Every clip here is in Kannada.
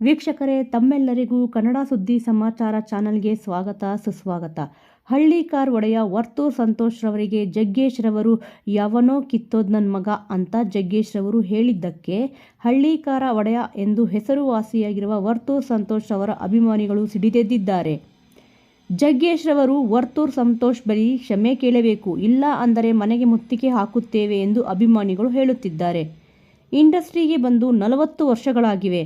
ವೀಕ್ಷಕರೇ, ತಮ್ಮೆಲ್ಲರಿಗೂ ಕನ್ನಡ ಸುದ್ದಿ ಸಮಾಚಾರ ಚಾನಲ್ಗೆ ಸ್ವಾಗತ, ಸುಸ್ವಾಗತ. ಹಳ್ಳಿಕಾರ್ ಒಡೆಯ ವರ್ತೂರ್ ಸಂತೋಷ್ ರವರಿಗೆ ಜಗ್ಗೇಶ್ ರವರು ಯಾವನೋ ಕಿತ್ತೋದ್ ನನ್ನ ಮಗ ಅಂತ ಜಗ್ಗೇಶ್ ರವರು ಹೇಳಿದ್ದಕ್ಕೆ ಹಳ್ಳಿಕಾರ ಒಡೆಯ ಎಂದು ಹೆಸರುವಾಸಿಯಾಗಿರುವ ವರ್ತೂರ್ ಸಂತೋಷ್ ಅವರ ಅಭಿಮಾನಿಗಳು ಸಿಡಿದೆದ್ದಿದ್ದಾರೆ. ಜಗ್ಗೇಶ್ ರವರು ವರ್ತೂರ್ ಸಂತೋಷ್ ಬಳಿ ಕ್ಷಮೆ ಕೇಳಬೇಕು, ಇಲ್ಲ ಅಂದರೆ ಮನೆಗೆ ಮುತ್ತಿಗೆ ಹಾಕುತ್ತೇವೆ ಎಂದು ಅಭಿಮಾನಿಗಳು ಹೇಳುತ್ತಿದ್ದಾರೆ. ಇಂಡಸ್ಟ್ರಿಗೆ ಬಂದು ನಲವತ್ತು ವರ್ಷಗಳಾಗಿವೆ.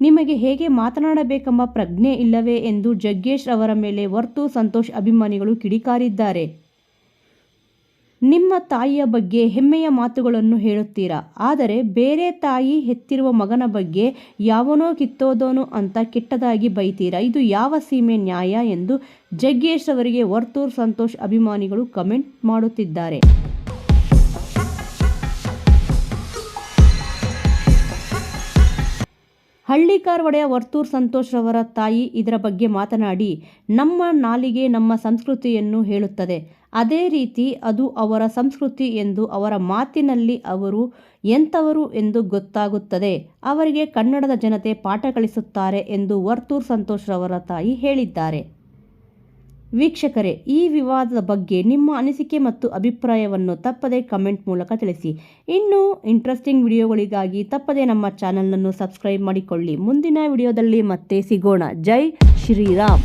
ನಿಮಗೆ ಹೇಗೆ ಮಾತನಾಡಬೇಕೆಂಬ ಪ್ರಜ್ಞೆ ಇಲ್ಲವೇ ಎಂದು ಜಗ್ಗೇಶ್ ಅವರ ಮೇಲೆ ವರ್ತು ಸಂತೋಷ್ ಅಭಿಮಾನಿಗಳು ಕಿಡಿಕಾರಿದ್ದಾರೆ. ನಿಮ್ಮ ತಾಯಿಯ ಬಗ್ಗೆ ಹೆಮ್ಮೆಯ ಮಾತುಗಳನ್ನು ಹೇಳುತ್ತೀರಾ? ಆದರೆ ಬೇರೆ ತಾಯಿ ಹೆತ್ತಿರುವ ಮಗನ ಬಗ್ಗೆ ಯಾವನೋ ಕಿತ್ತೋದೋನು ಅಂತ ಕೆಟ್ಟದಾಗಿ ಬೈತೀರಾ? ಇದು ಯಾವ ಸೀಮೆ ನ್ಯಾಯ ಎಂದು ಜಗ್ಗೇಶ್ ಅವರಿಗೆ ವರ್ತೂರ್ ಸಂತೋಷ್ ಅಭಿಮಾನಿಗಳು ಕಮೆಂಟ್ ಮಾಡುತ್ತಿದ್ದಾರೆ. ಹಳ್ಳಿಕಾರ್ ಒಡೆಯ ವರ್ತೂರ್ ಸಂತೋಷ್ ರವರ ತಾಯಿ ಇದರ ಬಗ್ಗೆ ಮಾತನಾಡಿ, ನಮ್ಮ ನಾಲಿಗೆ ನಮ್ಮ ಸಂಸ್ಕೃತಿಯನ್ನು ಹೇಳುತ್ತದೆ. ಅದೇ ರೀತಿ ಅದು ಅವರ ಸಂಸ್ಕೃತಿ ಎಂದು ಅವರ ಮಾತಿನಲ್ಲಿ ಅವರು ಎಂಥವರು ಎಂದು ಗೊತ್ತಾಗುತ್ತದೆ. ಅವರಿಗೆ ಕನ್ನಡದ ಜನತೆ ಪಾಠ ಕಲಿಸುತ್ತಾರೆ ಎಂದು ವರ್ತೂರ್ ಸಂತೋಷ್ ರವರ ತಾಯಿ ಹೇಳಿದ್ದಾರೆ. ವೀಕ್ಷಕರೇ, ಈ ವಿವಾದದ ಬಗ್ಗೆ ನಿಮ್ಮ ಅನಿಸಿಕೆ ಮತ್ತು ಅಭಿಪ್ರಾಯವನ್ನು ತಪ್ಪದೇ ಕಮೆಂಟ್ ಮೂಲಕ ತಿಳಿಸಿ. ಇನ್ನು ಇಂಟ್ರೆಸ್ಟಿಂಗ್ ವಿಡಿಯೋಗಳಿಗಾಗಿ ತಪ್ಪದೇ ನಮ್ಮ ಚಾನಲನ್ನು ಸಬ್ಸ್ಕ್ರೈಬ್ ಮಾಡಿಕೊಳ್ಳಿ. ಮುಂದಿನ ವಿಡಿಯೋದಲ್ಲಿ ಮತ್ತೆ ಸಿಗೋಣ. ಜೈ ಶ್ರೀರಾಮ್.